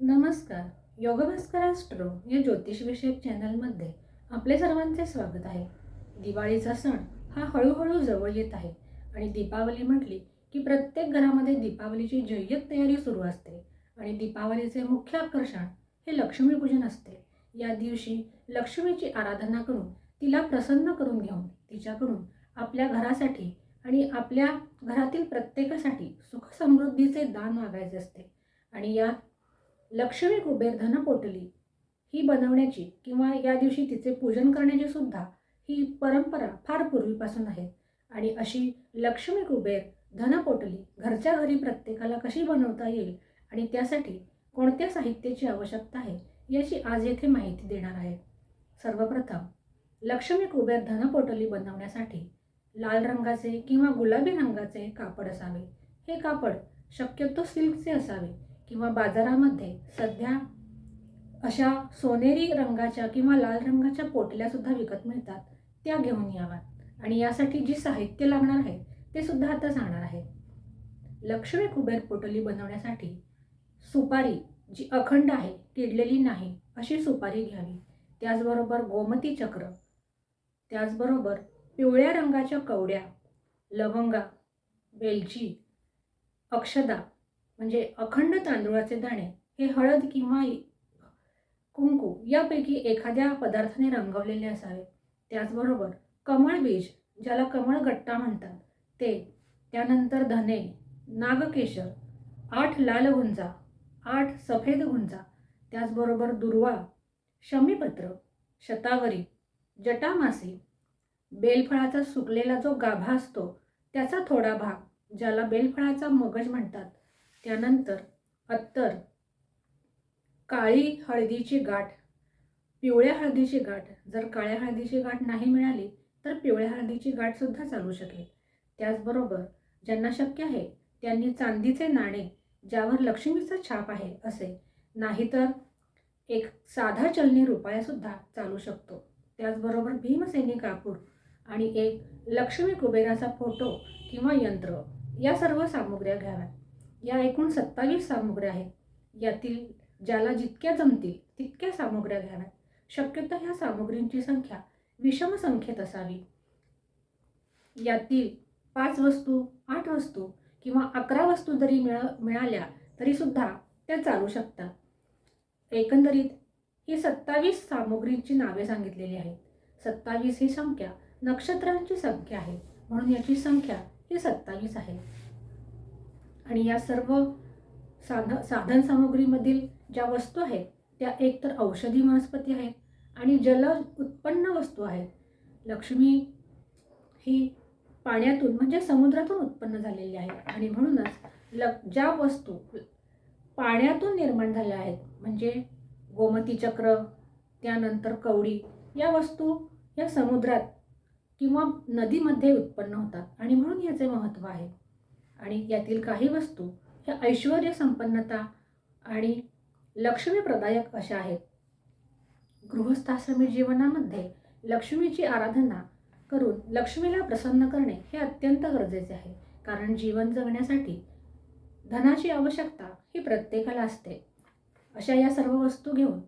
नमस्कार. योगभास्करास्ट्रो या ज्योतिषविषयक चॅनलमध्ये आपले सर्वांचे स्वागत आहे. दिवाळीचा सण हा हळूहळू जवळ येत आहे आणि दीपावली म्हटली की प्रत्येक घरामध्ये दीपावलीची जय्यत तयारी सुरू असते आणि दीपावलीचे मुख्य आकर्षण हे लक्ष्मीपूजन असते. या दिवशी लक्ष्मीची आराधना करून तिला प्रसन्न करून घेऊन तिच्याकडून आपल्या घरासाठी आणि आपल्या घरातील प्रत्येकासाठी सुख समृद्धीचे दान मागायचे असते. आणि या लक्ष्मी कुबेर धनपोटली ही बनवण्याची किंवा या दिवशी तिचे पूजन करण्याची सुद्धा ही परंपरा फार पूर्वीपासून आहे. आणि अशी लक्ष्मी कुबेर धनपोटली घरच्या घरी प्रत्येकाला कशी बनवता येईल आणि त्यासाठी कोणत्या साहित्याची आवश्यकता आहे याची आज येथे माहिती देणार आहे. सर्वप्रथम लक्ष्मी कुबेर धनपोटली बनवण्यासाठी लाल रंगाचे किंवा गुलाबी रंगाचे कापड असावे. हे कापड शक्यतो सिल्कचे असावे. किंवा बाजारामध्ये सध्या अशा सोनेरी रंगाच्या किंवा लाल रंगाच्या पोटल्यासुद्धा विकत मिळतात त्या घेऊन याव्यात. आणि यासाठी जी साहित्य लागणार आहे ते सुद्धा आता जाणार आहे. लक्ष्मी कुबेर पोटली बनवण्यासाठी सुपारी जी अखंड आहे किडलेली नाही अशी सुपारी घ्यावी. त्याचबरोबर गोमती चक्र त्याचबरोबर पिवळ्या रंगाच्या कवड्या लवंगा वेलची अक्षदा म्हणजे अखंड तांदूळाचे दाणे हे हळद किंवा कुंकू यापैकी एखाद्या पदार्थाने रंगवलेले असावे. त्याचबरोबर कमळ बीज ज्याला कमळ गट्टा म्हणतात ते त्यानंतर धने नागकेशर आठ लाल गुंजा आठ सफेद गुंजा त्याचबरोबर दुर्वा शमीपत्र शतावरी जटामासी बेलफळाचा सुकलेला जो गाभा असतो त्याचा थोडा भाग ज्याला बेलफळाचा मगज म्हणतात त्यानंतर अत्तर काळी हळदीची गाठ पिवळ्या हळदीची गाठ. जर काळ्या हळदीची गाठ नाही मिळाली तर पिवळ्या हळदीची गाठसुद्धा चालू शकेल. त्याचबरोबर ज्यांना शक्य आहे त्यांनी चांदीचे नाणे ज्यावर लक्ष्मीचा छाप आहे असे. नाहीतर एक साधा चलनी रुपयासुद्धा चालू शकतो. त्याचबरोबर भीमसेनी कापूर आणि एक लक्ष्मी कुबेराचा फोटो किंवा यंत्र या सर्व सामुग्र्या घ्याव्यात. या एकूण सत्तावीस सामुग्र्या आहेत. यातील ज्याला जितक्या जमतील तितक्या सामुग्र्या घ्याव्यात. शक्यतो ह्या सामुग्रींची संख्या विषम संख्येत असावी. यातील पाच वस्तू आठ वस्तू किंवा अकरा वस्तू जरी मिळ मिळाल्या तरीसुद्धा त्या चालू शकतात. एकंदरीत ही सत्तावीस सामग्रींची नावे सांगितलेली आहेत. सत्तावीस ही संख्या नक्षत्रांची संख्या आहे. म्हणून याची संख्या ही सत्तावीस आहे. आणि या सर्व साध साधन सामुग्रीमधील ज्या वस्तू आहेत त्या एकतर औषधी वनस्पती आहेत आणि जल उत्पन्न वस्तू आहेत. लक्ष्मी ही पाण्यातून म्हणजे समुद्रातून उत्पन्न झालेली आहे. आणि म्हणूनच ल ज्या वस्तू पाण्यातून निर्माण झाल्या आहेत म्हणजे गोमती चक्र त्यानंतर कवडी या वस्तू या समुद्रात किंवा नदीमध्ये उत्पन्न होतात. आणि म्हणून याचे महत्त्व आहे. आणि यातील काही वस्तू ह्या ऐश्वर संपन्नता आणि लक्ष्मीप्रदायक अशा आहेत. गृहस्थाश्रमी जीवनामध्ये लक्ष्मीची आराधना करून लक्ष्मीला प्रसन्न करणे हे अत्यंत गरजेचे आहे. कारण जीवन जगण्यासाठी धनाची आवश्यकता ही प्रत्येकाला असते. अशा या सर्व वस्तू घेऊन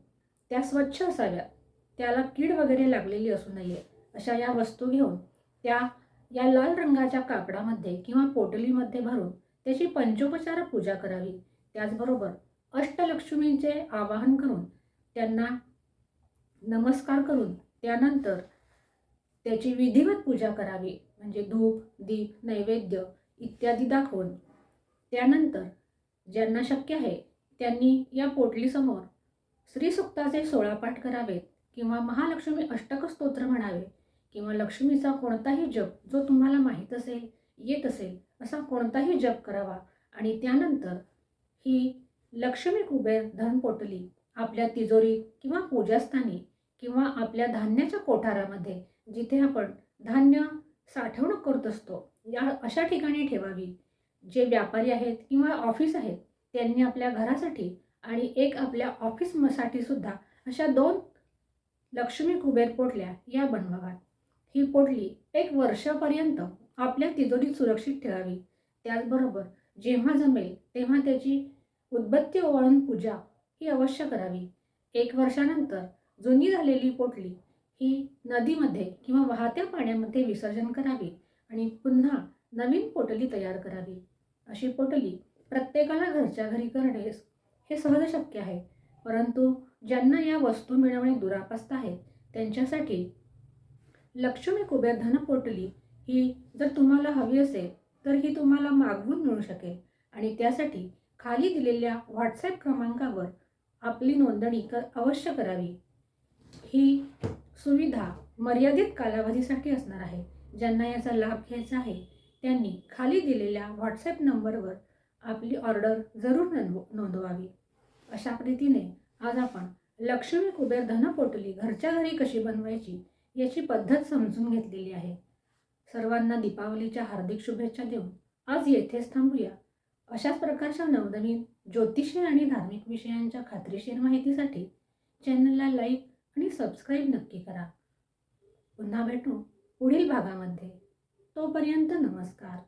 त्या स्वच्छ असाव्या त्याला कीड वगैरे लागलेली असू नये अशा या वस्तू घेऊन त्या या लाल रंगाच्या कापडामध्ये किंवा पोटलीमध्ये भरून त्याची पंचोपचार पूजा करावी. त्याचबरोबर अष्टलक्ष्मींचे आवाहन करून त्यांना नमस्कार करून त्यानंतर त्याची विधिवत पूजा करावी. म्हणजे धूप दीप नैवेद्य इत्यादी दाखवून त्यानंतर ज्यांना शक्य आहे त्यांनी या पोटलीसमोर श्रीसुक्ताचे सोळा पाठ करावेत किंवा महालक्ष्मी अष्टक स्तोत्र म्हणावे. किंवा लक्ष्मीचा कोणताही जप जो तुम्हाला माहीत असेल येत असेल असा कोणताही जप करावा. आणि त्यानंतर ही लक्ष्मी कुबेर धनपोटली आपल्या तिजोरी किंवा पूजास्थानी किंवा आपल्या धान्याच्या कोठारामध्ये जिथे आपण धान्य साठवणूक करत असतो या अशा ठिकाणी ठेवावी. जे व्यापारी आहेत किंवा ऑफिस आहेत त्यांनी आपल्या घरासाठी आणि एक आपल्या ऑफिससाठी सुद्धा अशा दोन लक्ष्मी कुबेर पोटल्या या बनवाव्यात. ही पोटली एक वर्षापर्यंत आपल्या तिजोरीत सुरक्षित ठेवावी. त्याचबरोबर जेव्हा जमेल तेव्हा त्याची उद्बत्ती ओवाळून पूजा ही अवश्य करावी. एक वर्षानंतर जुनी झालेली पोटली ही नदीमध्ये किंवा वाहत्या पाण्यामध्ये विसर्जन करावी आणि पुन्हा नवीन पोटली तयार करावी. अशी पोटली प्रत्येकाला घरच्या घरी करणे हे सहज शक्य आहे. परंतु ज्यांना या वस्तू मिळवणे दुरापास्त आहे त्यांच्यासाठी लक्ष्मी कुबेर धन पोटली ही जर तुम्हाला हवी असेल तर ही तुम्हाला मागवून मिळू शकेल. आणि त्यासाठी खाली दिलेल्या व्हॉट्सॲप क्रमांकावर आपली नोंदणी कर अवश्य करावी. ही सुविधा मर्यादित कालावधीसाठी असणार आहे. ज्यांना याचा लाभ घ्यायचा आहे त्यांनी खाली दिलेल्या व्हॉट्सॲप नंबरवर आपली ऑर्डर जरूर नोंदव नोंदवावी. अशा रीतीने आज आपण लक्ष्मी कुबेर धन पोटली घरच्या घरी कशी बनवायची याची पद्धत समजून घेतलेली आहे. सर्वांना दीपावलीच्या हार्दिक शुभेच्छा देऊन आज येथेच थांबूया. अशाच प्रकारच्या नवनवीन ज्योतिषी आणि धार्मिक विषयांच्या खात्रीशीर माहितीसाठी चॅनलला लाईक आणि सबस्क्राईब नक्की करा. पुन्हा भेटू पुढील भागामध्ये. तोपर्यंत नमस्कार.